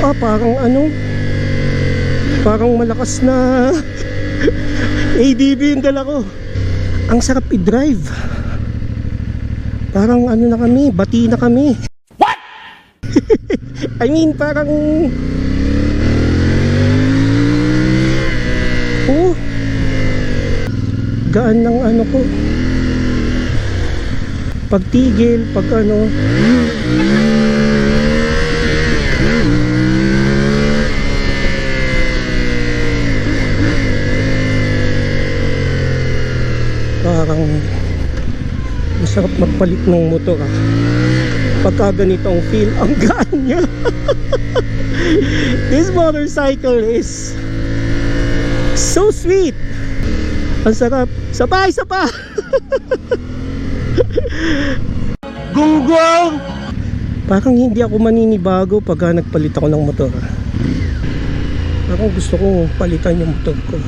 parang ano, parang malakas na ADB yung dala ko. Ang sarap i-drive. Parang ano na kami, bati na kami. What? I mean, parang... Oh, gaan ng ano ko. Pagtigil, pag ano. Parang masarap magpalit ng motor ah. Pagka ganitong feel, ang gaan niya. This motorcycle is so sweet. Ang sarap. Sabay, sapa! Gunggong! Parang hindi ako maninibago pagka nagpalit ako ng motor. Parang gusto kong palitan yung motor ko.